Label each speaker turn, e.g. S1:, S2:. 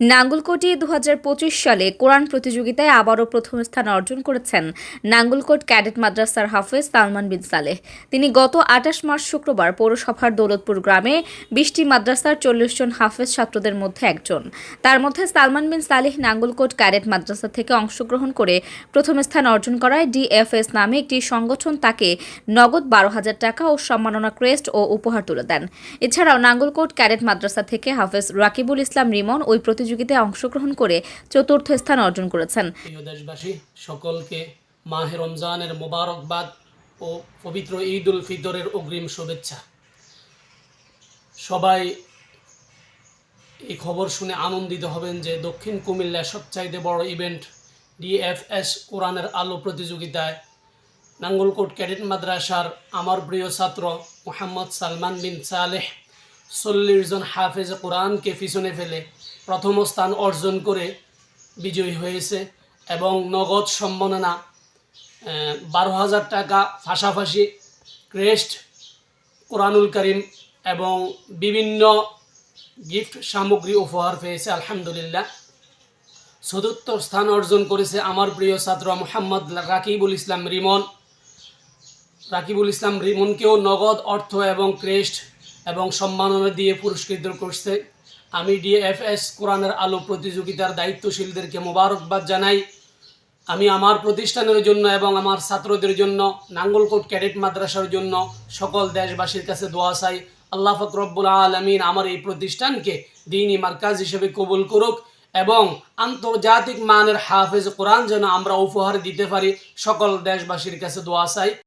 S1: নাঙ্গলকোটে দু সালে কোরআন প্রতিযোগিতায় আবারও প্রথম স্থান অর্জন করেছেন নাঙ্গলকোট ক্যাডেট মাদ্রাসার হাফেজ সালমান বিন সালেহ। তিনি গত আঠাশ মার্চ শুক্রবার পৌরসভার দৌলতপুর গ্রামে বিশটি মাদ্রাসার চল্লিশ জন হাফেজ ছাত্রদের মধ্যে একজন। তার মধ্যে সালমান বিন সালেহ নাঙ্গলকোট ক্যাডেট মাদ্রাসা থেকে অংশগ্রহণ করে প্রথম স্থান অর্জন করায় ডিএফএস নামে একটি সংগঠন তাকে নগদ বারো হাজার টাকা ও সম্মাননা ক্রেস্ট ও উপহার তুলে দেন। এছাড়াও নাঙ্গলকোট ক্যাডেট মাদ্রাসা থেকে হাফেজ রাকিবুল ইসলাম রিমন ওই প্রতিযোগিতায় অংশগ্রহণ করে চতুর্থ স্থান অর্জন করেছেন।
S2: দেশবাসী, সকলকে মাহে রমজানের মোবারকবাদ ও পবিত্র ঈদ উল ফিতরের অগ্রিম শুভেচ্ছা। সবাই এই খবর শুনে আনন্দিত হবেন যে দক্ষিণ কুমিল্লার সবচাইতে বড় ইভেন্ট ডিএফএস কোরআনের আলো প্রতিযোগিতায় নাঙ্গলকোট ক্যাডেট মাদ্রাসার আমার প্রিয় ছাত্র মোহাম্মদ সালমান বিন সালেহ চল্লিশ জন হাফেজ কোরআনকে পিছনে ফেলে প্রথম স্থান অর্জন করে বিজয়ী হয়েছে এবং নগদ সম্মাননা বারো হাজার টাকা পাশাপাশি ক্রেস্ট, কোরআনুল করিম এবং বিভিন্ন গিফট সামগ্রী উপহার পেয়েছে, আলহামদুলিল্লাহ। চতুর্থ স্থান অর্জন করেছে আমার প্রিয় ছাত্র মোহাম্মদ রাকিবুল ইসলাম রিমন। রাকিবুল ইসলাম রিমনকেও নগদ অর্থ এবং ক্রেস্ট এবং সম্মাননা দিয়ে পুরস্কৃত করছে। আমি ডিএফএস কোরআনের আলো প্রতিযোগিতার দায়িত্বশীলদেরকে মোবারকবাদ জানাই। আমি আমার প্রতিষ্ঠানের জন্য এবং আমার ছাত্রদের জন্য, নাঙ্গলকোট ক্যাডেট মাদ্রাসার জন্য সকল দেশবাসীর কাছে দোয়া চাই। আল্লাহ ফকরব্বুল আলমিন আমার এই প্রতিষ্ঠানকে দিনই মার্কাজ হিসেবে কবুল করুক এবং আন্তর্জাতিক মানের হাফেজ কোরআন যেন আমরা উপহার দিতে পারি। সকল দেশবাসীর কাছে দোয়া চাই।